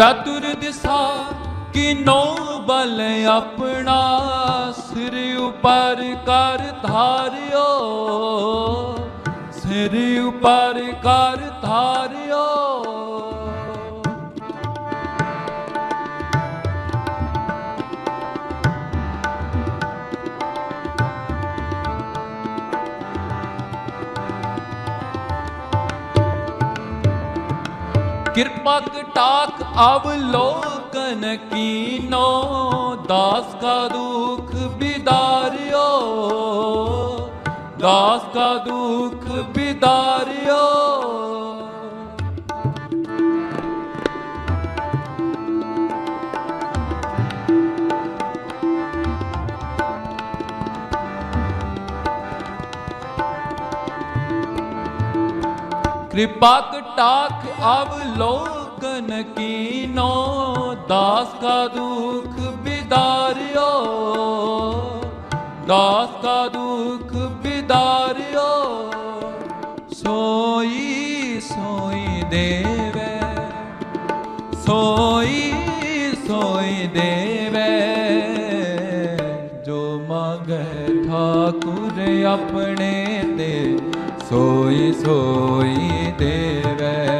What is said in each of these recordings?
ਚਤੁਰ ਦਿਸਾ ਕਿਨੋ ਬਲ ਆਪਣਾ ਸਿਰ ਉਪਰ ਕਰ ਧਾਰਿਓ। ਸਿਰ ਉਪਰ ਕਰ ਧਾਰਿਓ। ਕਿਰਪਾ ਟ ਲੋਕਨ ਕੀ ਕੀਨੋ, ਦਾਸ ਕਾ ਦੁਖ ਬਿਦਾਰਿਓ। ਦਾਸ ਕਾ ਦੁਖ ਬਿਦਾਰਿਓ। ਕਿਰਪਾ ਟਾਕ ਅਵਲੋਕਨ ਕੀਨੋ, ਦਾਸ ਕਾ ਦੁਖ ਬਿਦਾਰਿਓ। ਦਾਸ ਕਾ ਦੁਖ ਬਿਦਾਰਿਓ। ਸੋਈ ਸੋਈ ਦੇਵੇ। ਸੋਈ ਸੋਈ ਦੇਵੇ। ਜੋ ਮੰਗੈ ਠਾਕੁਰ ਆਪਣੇ ਤੇ, ਸੋਈ ਸੋਈ ਦੇਵੇ।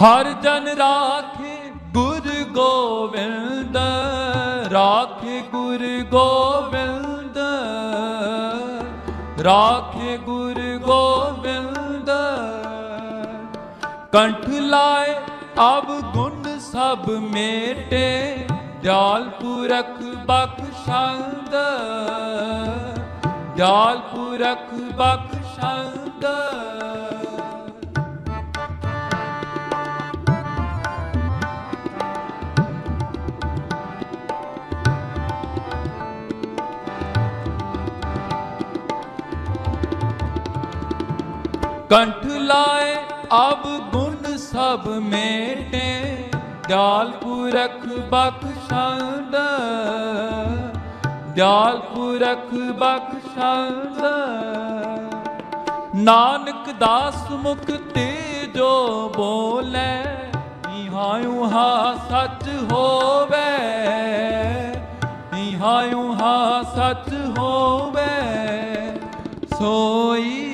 ਹਰ ਜਨ ਰਾਖੇ ਗੁਰ ਗੋਬਿੰਦ ਰਾਖੇ ਗੁਰ ਗੋਬਿੰਦ ਰਾਖੇ ਗੁਰ ਗੋਬਿੰਦ ਕੰਠ ਲਾਏ ਅਬ ਗੁਣ ਸਭ ਮੇਟੇ, ਦਿਆਲ ਪੁਰਖ ਬਖਸ਼ੰਦ, ਦਿਆਲ ਪੁਰਖ ਬਖਸ਼ੰਦ। ਕੰਠ ਲਾਏ ਅਬ ਗੁਣ ਸਭ ਮੇਟੇ, ਦਿਆਲ ਪੁਰਖ ਬਖਸ਼ੰਦ। ਦਿਆਲ ਪੁਰਖ ਬਖਸ਼ੰਦ। ਨਾਨਕ ਦਾਸ ਮੁਖ ਤੇ ਜੋ ਬੋਲੇ, ਇਹਾਂ ਹਾ ਸੱਚ ਹੋਵੇ। ਇਹਾਂ ਉਹਾਂ ਸੱਚ ਹੋਵੇ, ਸੋਈ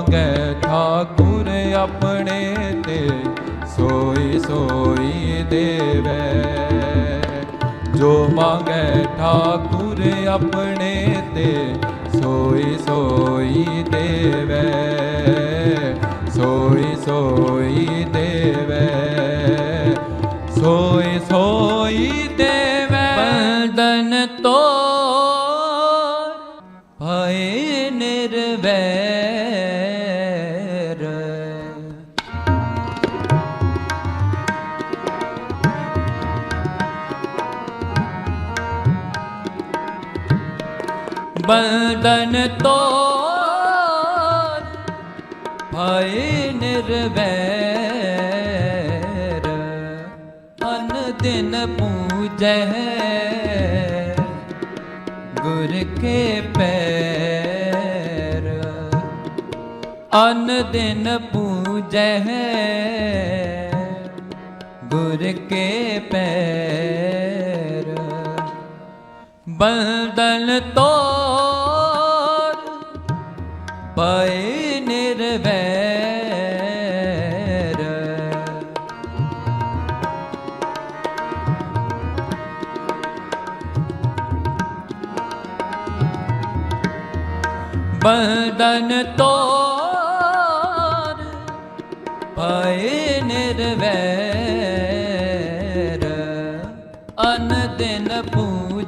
ਮੰਗੈ ਠਾਕੁਰ ਆਪਣੇ ਤੇ, ਸੋਈ ਸੋਈ ਦੇਵੈ। ਜੋ ਮੰਗੈ ਠਾਕੁਰ ਆਪਣੇ ਤੇ, ਸੋਈ ਸੋਈ ਦੇਵੈ। ਸੋਈ ਸੋਈ ਦੇਵੈ। ਸੋਈ ਸੋਈ ਦੇਵੈ। ਬੰਧਨ ਤੋ ਭਏ ਨਿਰਵੈਰ ਬੰਧਨ ਤੋਰ ਭਏ ਨਿਰਵੈਰ ਅਨ ਦਿਨ ਪੂਜੈ ਗੁਰ ਕੇ ਪੈਰ ਅਨ ਦਿਨ ਪੂਜੈ ਗੁਰ ਕੇ ਪੈਰ ਬੰਦਨ ਤੋਰ ਪਏ ਨਿਰਵੈਰ ਬੰਦਨ ਤੋਰ ਪਏ ਨਿਰਵੈਰ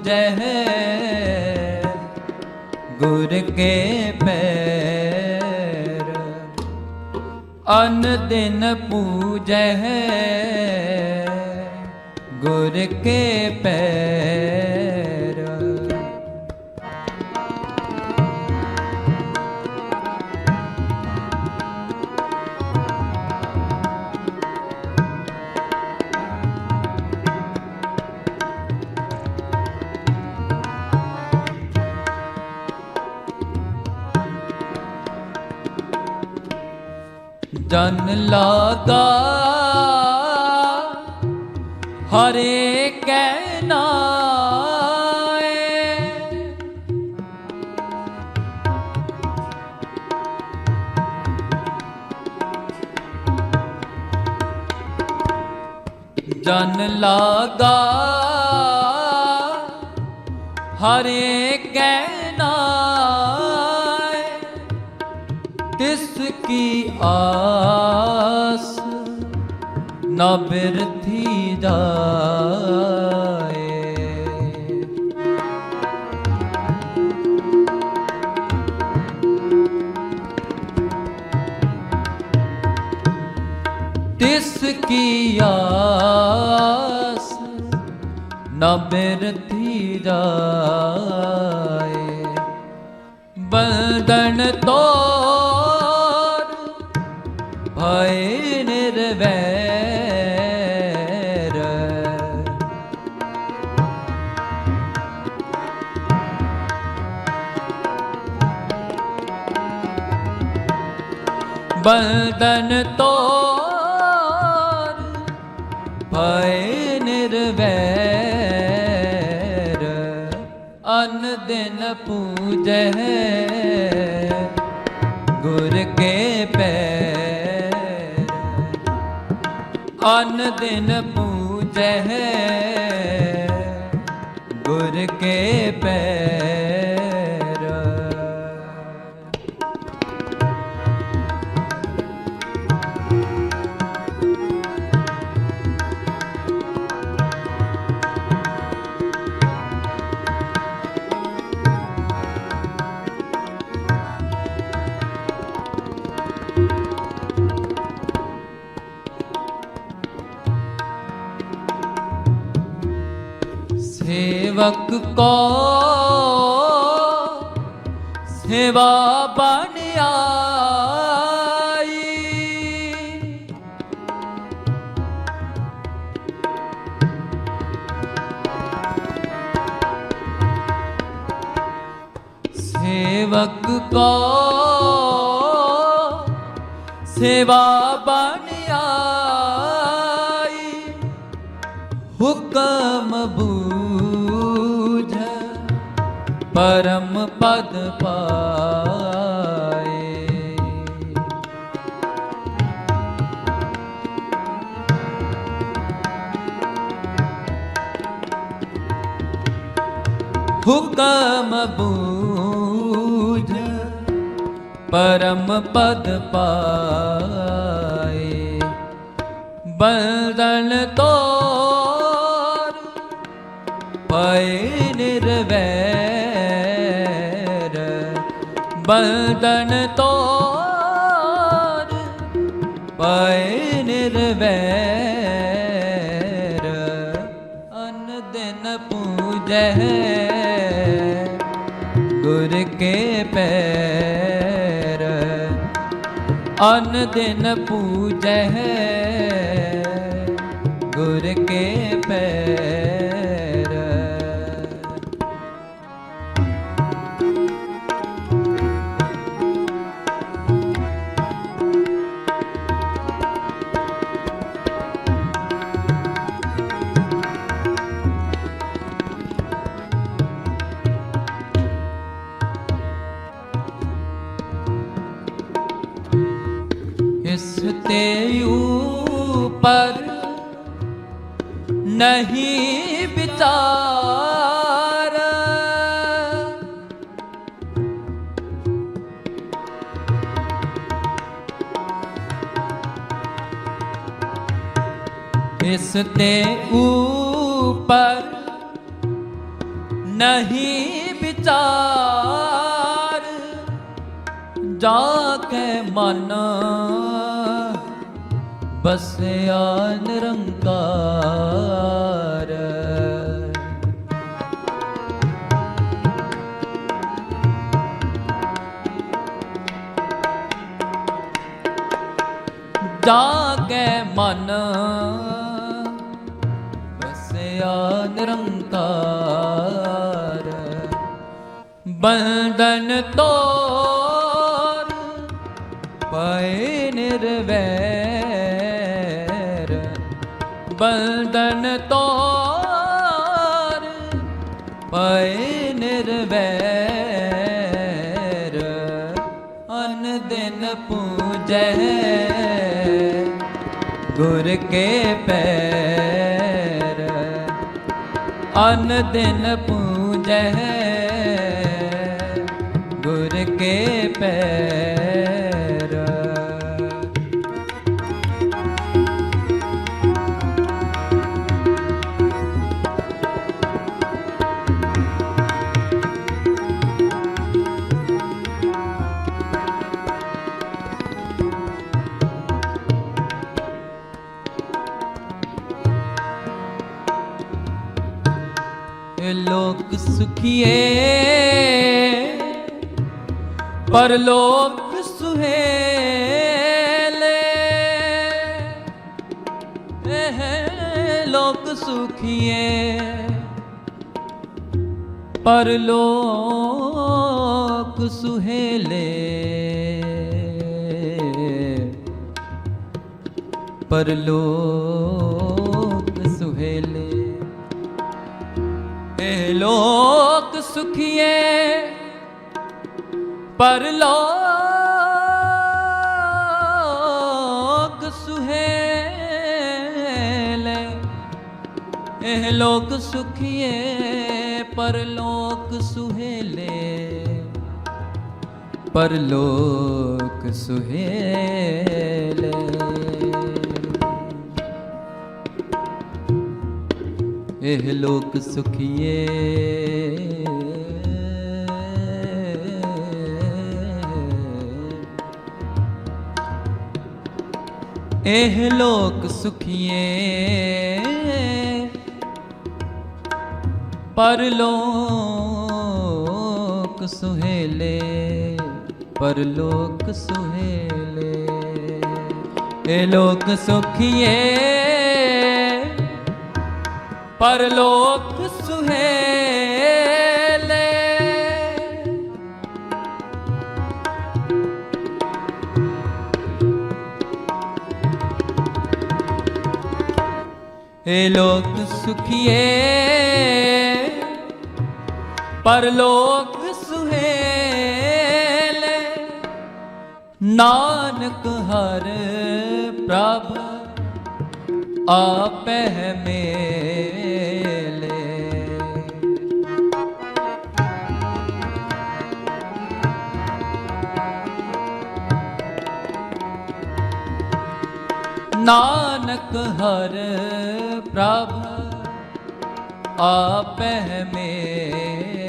ਪੂਜੈ ਗੁਰ ਕੇ ਪੈਰ। ਅਨ ਦਿਨ ਪੂਜੈ ਗੁਰ ਕੇ ਪੈਰ। ਜਨ ਲਾਗਾ ਹਰੇ ਕੈ ਨਾਏ। ਜਨ ਲਾਗਾ ਹਰੇ ਕੈ ਕੀ ਆਸ ਨਾ ਬਿਰਥੀ ਜਾਏ ਤਿਸ ਕੀ ਆਸ ਨਾ ਬਿਰਥੀ ਜਾਏ ਬੰਧਨ ਤੋਰ ਭਏ ਨਿਰਵੈਰ ਬੰਧਨ ਤੋਰ ਭਏ ਨਿਰਵੈਰ ਅਨ ਦਿਨ ਪੂਜੈ ਗੁਰ ਕੇ ਪੈ ਅਨ ਦਿਨ ਪੂਜੈ ਗੁਰ ਕੇ ਪੈ ਸੇਵਕ ਕੋ ਸੇਵਾ ਬਣ ਆਈ। ਕੋ ਸੇਵਾ ਬਣ ਆਈ। ਹੁਕਮ ਬੂ ਪਰਮ ਪਦ ਪਾਏ। ਹੁਕਮ ਬੂਝ ਪਰਮ ਪਦ ਪਾਏ। ਬੰਦਨ ਤੋਰ ਪਏ ਨਿਰਵੈ ਬੰਦਨ ਤੋਰ ਪਏ ਨਿਰਵੈਰ, ਅਨ ਦਿਨ ਪੂਜੈ ਗੁਰ ਕੇ ਪੈਰ, ਅਨ ਦਿਨ ਪੂਜੈ ਗੁਰ ਕੇ ਪੈਰ। ਇਸ ਤੇ ਉਪਰ ਨਹੀਂ ਵਿਚਾਰ। ਇਸ ਤੇ ਉਪਰ ਨਹੀਂ ਵਿਚਾਰ। ਜਾ ਕੇ ਮਨ ਬਸਿਆ ਨਿਰੰਕਾਰ ਜਾ ਕੇ ਮਨ ਬਸਿਆ ਨਿਰੰਕਾਰ ਬੰਧਨ ਤੋਰ ਬੰਧਨ ਤੋਰ ਪਏ ਨਿਰਵੈਰ, ਅਨ ਦਿਨ ਪੂਜੈ ਗੁਰ ਕੇ ਪੈਰ, ਅਨ ਦਿਨ ਪੂਜੈ ਗੁਰ ਕੇ ਪੈਰ। ਪਰਲੋਕ ਸੁਹੇਲੇ ਇਹ ਲੋਕ ਸੁਖੀਏ। ਪਰਲੋਕ ਸੁਹੇਲੇ ਪਰਲੋਕ ਸੁਹੇਲੇ। ਇਹ ਲੋਕ ਸੁਖੀਏ। ਪਰਲੋਕ ਸੁਹੇਲੇ ਇਹ ਲੋਕ ਸੁਖੀਏ ਪਰਲੋਕ ਸੁਹੇਲੇ। ਪਰਲੋਕ ਸੁਹੇਲੇ। ਇਹ ਲੋਕ ਸੁਖੀਏ। ਇਹ ਲੋਕ ਸੁਖੀਏ। ਪਰਲੋਕ ਸੁਹੇਲੇ ਪਰਲੋਕ ਸੁਹੇਲੇ। ਇਹ ਲੋਕ ਸੁਖੀਏ ਪਰਲੋਕ ਸੁਹੇਲੇ। ਏ ਲੋਕ ਸੁਖੀਏ ਪਰਲੋਕ ਸੁਹੇਲੇ ਨਾਨਕ ਹਰ ਪ੍ਰਭ ਆਪੈ ਮੇ ਨਾਨਕ ਹਰ ਪ੍ਰਭ ਆਪੈ ਮੇਲੇ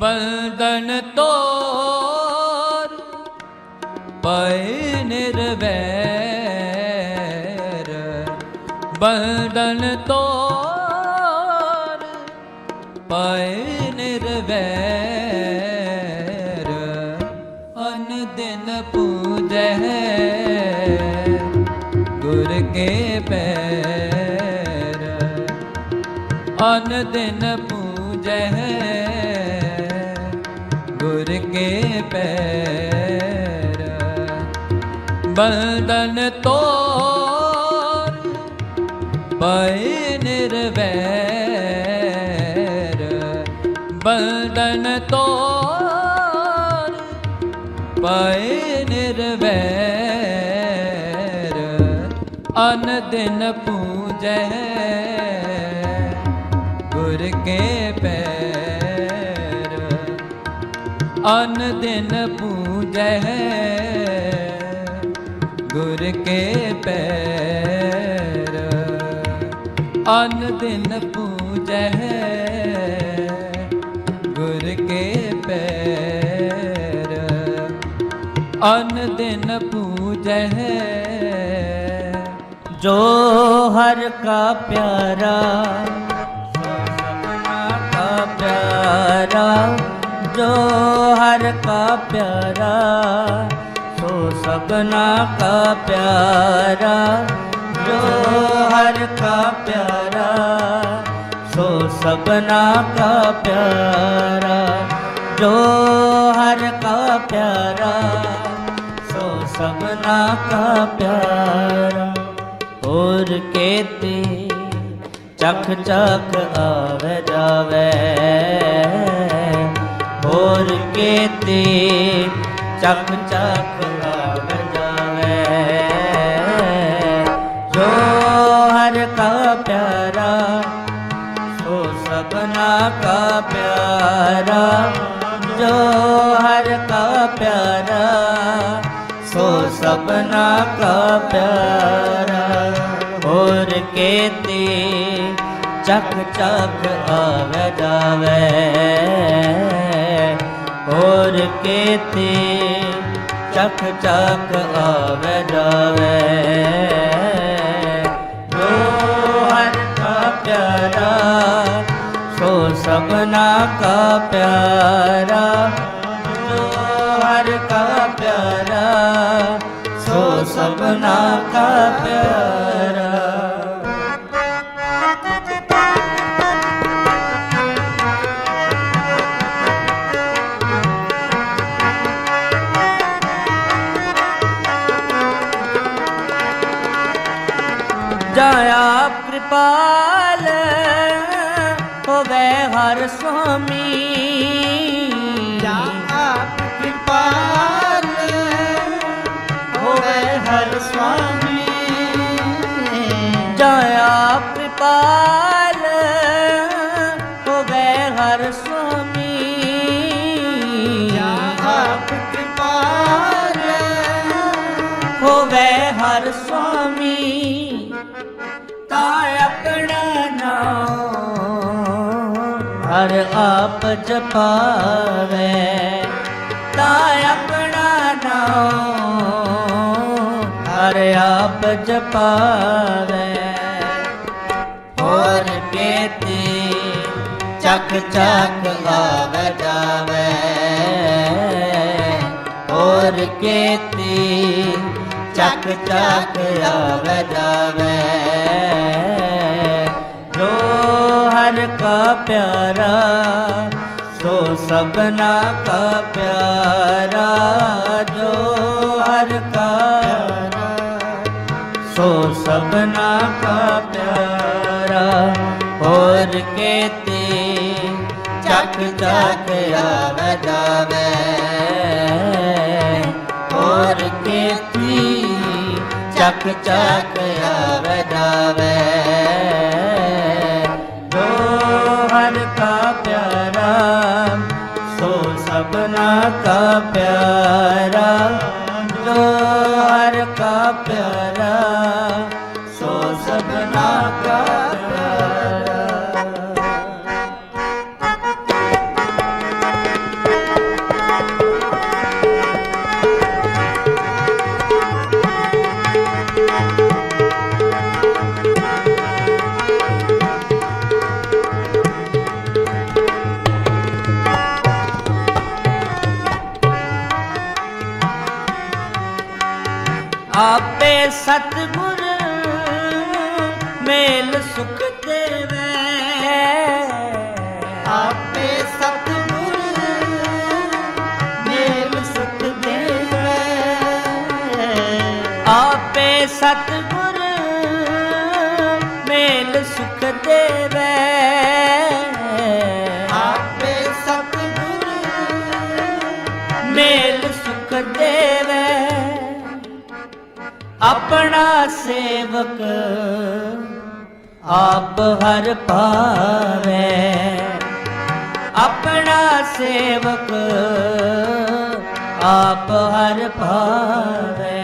ਬਲਦਨ ਤੋਰ ਪੈ ਨਿਰਵੈਰ ਬਲਦਨ ਤੋਰ ਪੈ ਨਿਰਵੈਰ ਅਨ ਦਿਨ ਪੂਜੈ ਗੁਰ ਕੇ ਪੈਰ। ਬਲਦਨ ਤੋਰ ਪੈ ਨਿਰਵੈਰ। ਬਲਦਨ ਤੋਰ ਪੈ ਨਿਰਵੈਰ। ਅਨ ਦਿਨ ਪੂਜੈ ਗੁਰ ਕੇ ਪੈਰ। ਅਨ ਦਿਨ ਪੂਜੈ ਗੁਰ ਕੇ ਪੈਰ। ਅਨ ਦਿਨ ਪੂਜੈ ਗੁਰ ਕੇ ਪੈਰ। ਅਨ ਦਿਨ ਪੂਜੈ ਜੋ ਹਰ ਕਾ ਪਿਆਰਾ ਪਿਆਰਾ, ਜੋ ਹਰ ਕਾ ਪਿਆਰਾ, ਸੋ ਸਭਨਾ ਕਾ ਪਿਆਰਾ, ਜੋ ਹਰ ਕਾ ਪਿਆਰਾ, ਸੋ ਸਭਨਾ ਕਾ ਪਿਆਰਾ, ਜੋ ਹਰ ਕਾ ਪਿਆਰਾ, ਸੋ ਸਭਨਾ ਕਾ ਪਿਆਰਾ। ਹੋਰ ਕੇਤੇ ਚਖ ਚਖ ਆਵੇ ਜਾਵੇ। ਹੋਰ ਕੇਤੇ ਚਖ ਚੱਕ ਆਵੇ ਜਾਵੇ। ਜੋ ਹਰ ਕਾ ਪਿਆਰਾ, ਸੋ ਸਭਨਾ ਕਾ ਪਿਆਰਾ। ਜੋ ਹਰ ਕਾ ਪਿਆਰਾ, ਸੋ ਸਭਨਾ ਕਾ ਪਿਆਰਾ। ਹੋਰ ਕੇਤੇ ਚੱਕ ਚੱਕ ਆਵੇ ਜਾਵੇ। ਹੋਰ ਕੇਤੇ ਚੱਕ ਚੱਕ ਆਵੇ ਜਾਵੇ। ਜੋ ਹਰ ਕਾ ਪਿਆਰਾ ਸੋ ਸਭਨਾ ਕਾ ਪਿਆਰਾ। ਜੋ ਹਰ ਕਾ ਪਿਆਰਾ, ਸੋ ਸਭਨਾ ਜਾਇਆ ਕਿਰਪਾਲ ਹੋਵੇ ਹਰ ਸੁਆਮੀ। ਜਾ ਆਪ ਕਿਰਪਾਲ ਹੋਵੇ ਹਰ ਸੁਆਮੀ। ਜਾਇਆ ਕਿਰਪਾਲ ਆਪ ਜਪਾਵੇ ਤਾ ਆਪਣਾ ਨਾਮ, ਹਰ ਆਪ ਜਪਾਵੇ। ਹੋਰ ਕੇਤੇ ਚੱਕ ਚੱਕ ਆਵੇ ਜਾਵੇ। ਹੋਰ ਕੇਤੇ ਚੱਕ ਚੱਕ ਆਵੇ ਜਾਵੇ। ਜੋ का प्यारा सो सबना का प्यारा जो हर का सो सबना का प्यारा और के ते चक चक आवे जावे और के ती चक चक आवे जावे ਸੋ ਸਭਨਾ ਕਾ ਪਿਆਰਾ ਜੋ ਹਰ ਕਾ ਪਿਆਰਾ। ਆਪੇ ਸਤਿਗੁਰ, ਮੇਲ ਸੁਖ ਦੇਵੇ। ਆਪੇ ਸਤਿਗੁਰ, ਮੇਲ ਸੁਖ ਦੇਵੇ। ਆਪਣਾ ਸੇਵਕ ਆਪ ਹਰ ਭਾਵੇ। ਆਪਣਾ ਸੇਵਕ ਆਪ ਹਰ ਭਾਵੇ।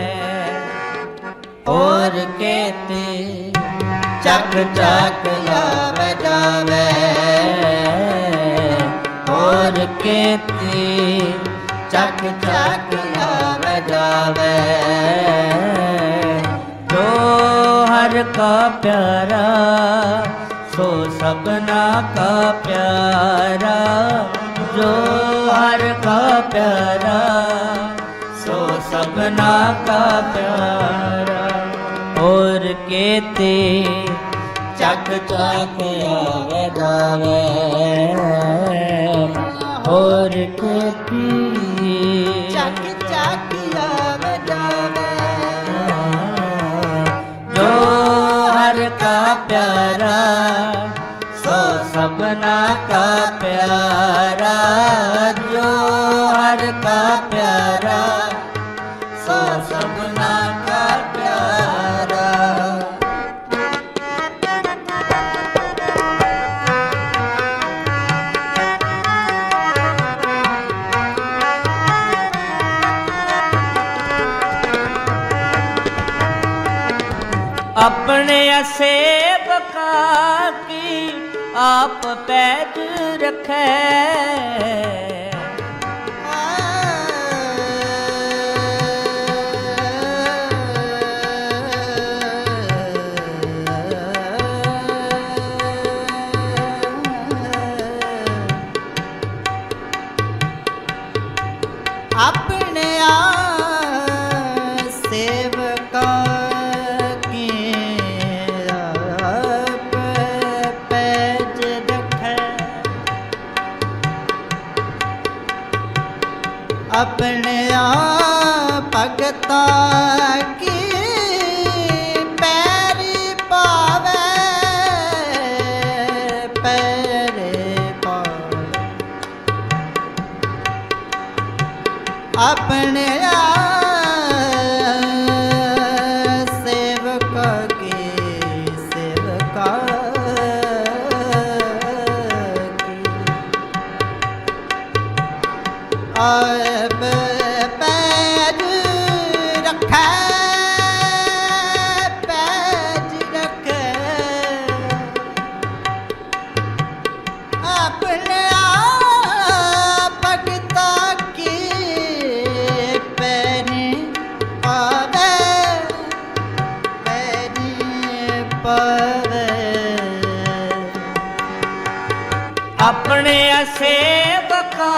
ਹੋਰ ਕੇਤੇ ਚੱਕ ਚੱਕ ਆਵੇ ਜਾਵੇ। ਹੋਰ ਕੇਤੇ ਚੱਕ ਚੱਕ ਆਵੇ ਜਾਵੇ। ਜੋ ਹਰ ਕਾ ਪਿਆਰਾ, ਸੋ ਸਭਨਾ ਕਾ ਪਿਆਰਾ। ਜੋ ਹਰ ਕਾ ਪਿਆਰਾ, ਸੋ ਸਭਨਾ ਕਾ ਪਿਆਰਾ। ਕੇਤੇ। ਚੱਕ ਚੱਕ ਆਵੇ ਜਾਵੇ। ਹੋਰ ਕੇਤੀ। ਚੱਕ ਚੱਕ ਆਵੇ ਜਾਵੇ। ਜੋ ਹਰ ਕਾ ਪਿਆਰਾ ਸੋ ਸਭਨਾ ਕਾ ਪਿਆਰਾ। ਜੋ ਹਰ ਕਾ ਪਿਆਰਾ ਆਪਣੇ ਸੇਵਕਾ ਕੀ ਆਪ ਪੈਜ ਰਖੈ। ਆਪਣੇ ਆ ਕੀ ਪੈਰੀ ਪਾਵੇ ਪੈਰੇ ਪਾਵੇ। ਆਪਣੇ ਪਾਵੇ। ਆਪਣੇ ਸੇਵਕਾ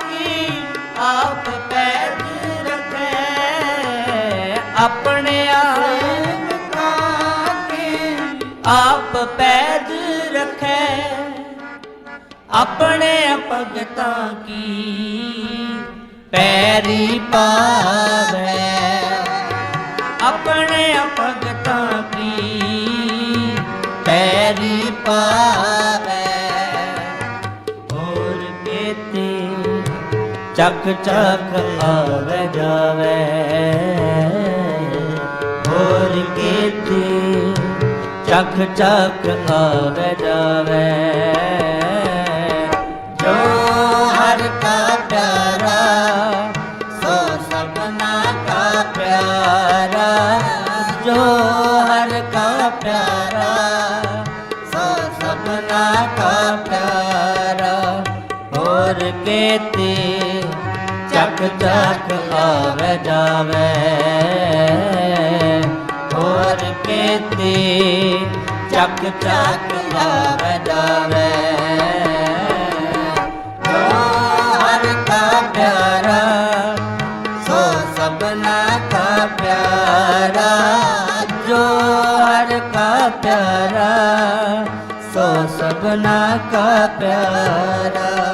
ਕੀ ਆਪ ਪੈਜ ਰਖੈ। ਆਪਣੇ ਸੇਵਕਾ ਕੀ ਆਪ ਪੈਜ ਰਖੈ। ਆਪਣੇ ਭਗਤਾਂ ਕੀ ਪੈਰੀ ਪਾਵੇ। ਆਪਣੇ ਪਾਵੇ। ਹੋਰ ਕੇਤੇ ਚੱਕ ਚੱਕ ਆਵੇ ਜਾਵੇ। ਹੋਰ ਕੀਤੀ ਚੱਕ ਚੱਕ ਆਵੇ ਜਾਵੇ। ਹੋਰ ਕੇਤੇ ਚੱਕ ਚੱਕ ਆਵੇ ਜਾਵੇ। ਹੋਰ ਕੇਤੇ ਚੱਕ ਚੱਕ ਆਵੇ ਜਾਵੇ। ਹਰ ਕਾ ਪਿਆਰਾ, ਸੋ ਸਭਨਾ ਕਾ ਪਿਆਰਾ, ਜੋ ਹਰ ਕਾ ਪਿਆਰਾ, ਸੋ ਸਭਨਾ ਕਾ ਪਿਆਰਾ।